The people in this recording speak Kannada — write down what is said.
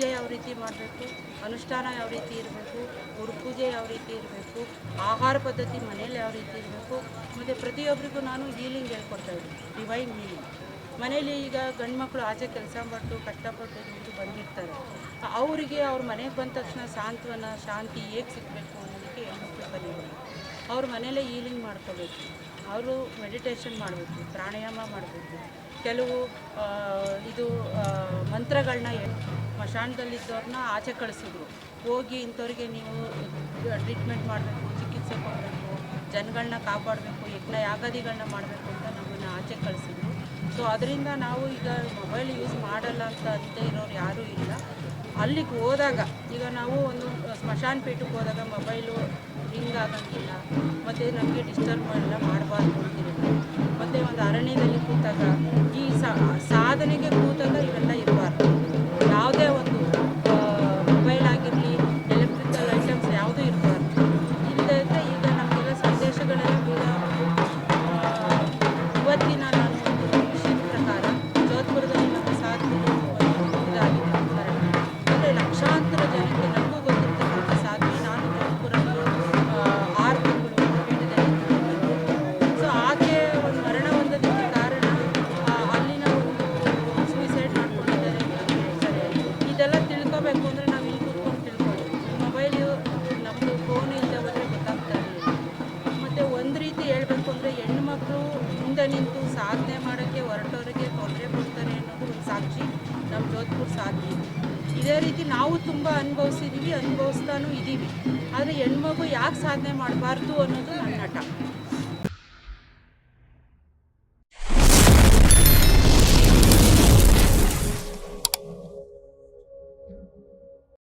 ಪೂಜೆ ಯಾವ ರೀತಿ ಮಾಡಬೇಕು, ಅನುಷ್ಠಾನ ಯಾವ ರೀತಿ ಇರಬೇಕು ಗುರು ಪೂಜೆ ಯಾವ ರೀತಿ ಇರಬೇಕು, ಆಹಾರ ಪದ್ಧತಿ ಮನೇಲಿ ಯಾವ ರೀತಿ ಇರಬೇಕು, ಮತ್ತು ಪ್ರತಿಯೊಬ್ಬರಿಗೂ ನಾನು ಹೀಲಿಂಗ್ ಹೇಳ್ಕೊಡ್ತಾ ಇದ್ದೀನಿ ಡಿವೈನ್ ಹೀಲಿಂಗ್ ಮನೇಲಿ ಈಗ ಗಂಡು ಮಕ್ಕಳು ಆಚೆ ಕೆಲಸ ಮಾಡ್ತು, ಕಷ್ಟಪಟ್ಟು ದುಡ್ಡು ಬಂದಿರ್ತಾರೆ. ಅವರಿಗೆ ಅವ್ರ ಮನೆಗೆ ಬಂದ ತಕ್ಷಣ ಸಾಂತ್ವನ, ಶಾಂತಿ ಹೇಗೆ ಸಿಗಬೇಕು ಅನ್ನೋದಕ್ಕೆ ಹೆಣ್ಮಕ್ಳು ಬಂದಿದ್ದಾರೆ ಅವ್ರ ಮನೇಲೇ ಈಲಿಂಗ್ ಮಾಡ್ಕೋಬೇಕು. ಅವರು ಮೆಡಿಟೇಷನ್ ಮಾಡಬೇಕು, ಪ್ರಾಣಾಯಾಮ ಮಾಡಬೇಕು. ಕೆಲವು ಇದು ಮಂತ್ರಗಳನ್ನ ಸ್ಮಶಾನದಲ್ಲಿದ್ದವ್ರನ್ನ ಆಚೆ ಕಳಿಸಿದ್ರು. ಹೋಗಿ ಇಂಥವ್ರಿಗೆ ನೀವು ಟ್ರೀಟ್ಮೆಂಟ್ ಮಾಡಬೇಕು, ಚಿಕಿತ್ಸೆ ಕೊಡಬೇಕು ಜನಗಳನ್ನ ಕಾಪಾಡಬೇಕು ಯಜ್ಞ ಯಾಗಾದಿಗಳನ್ನ ಮಾಡಬೇಕು ಅಂತ ನಮ್ಮನ್ನು ಆಚೆ ಕಳಿಸಿದ್ರು. ಸೊ ಅದರಿಂದ ನಾವು ಈಗ ಮೊಬೈಲ್ ಯೂಸ್ ಮಾಡಲ್ಲ ಅಂತ ಅಂತೆ ಇರೋರು ಯಾರೂ ಇಲ್ಲ. ಅಲ್ಲಿಗೆ ಹೋದಾಗ, ಈಗ ನಾವು ಒಂದು, ಸ್ಮಶಾನ ಪೀಠಕ್ಕೆ ಹೋದಾಗ ಮೊಬೈಲು ನಮಗೆ ಡಿಸ್ಟರ್ಬ್ ಎಲ್ಲ ಮಾಡಬಾರ್ದು ಅಂತಿರುತ್ತೆ ಮತ್ತು ಒಂದು ಅರಣ್ಯದಲ್ಲಿ ಕೂತಾಗ ಈ ಸಾಧನೆಗೆ ಕೂತಾಗ ಇವೆಲ್ಲ ಇರಬಾರ್ದು. ಯಾವುದೇ ಒಂದು ಮೊಬೈಲ್ ಆಗಿರಲಿ ಎಲೆಕ್ಟ್ರಿಕಲ್ ಐಟಮ್ಸ್ ಯಾವುದೂ ಇರಬಾರ್ದು. ಇಲ್ಲದೆ ಈಗ ನಮಗೆಲ್ಲ ಸಂದೇಶಗಳೆಲ್ಲ ಕೂಡ ಇವತ್ತಿನ ಪ್ರಕಾರ ಜೋಧ್ಪುರದಲ್ಲಿ ನಮ್ಮ ಸಾಧನೆ ಇದಾಗಿದೆ. ಅಂದರೆ ಲಕ್ಷಾಂತರ ಜನಕ್ಕೆ ನಿಂತು ಸಾಧನೆ ಮಾಡೋಕ್ಕೆ ಹೊರಟವರಿಗೆ ತೊಂದರೆ ಕೊಡ್ತಾರೆ ಅನ್ನೋದು ಒಂದು ಸಾಕ್ಷಿ ನಮ್ಮ ಜೋಧ್ಪುರ್ ಸಾಧ್ಯ ಇದೇ ರೀತಿ ನಾವು ತುಂಬ ಅನುಭವಿಸಿದ್ದೀವಿ ಅನುಭವಿಸ್ತಾನೂ ಇದ್ದೀವಿ ಆದರೆ ಹೆಣ್ಮಗು ಯಾಕೆ ಸಾಧನೆ ಮಾಡಬಾರ್ದು ಅನ್ನೋದು ನನ್ನ ಹಠ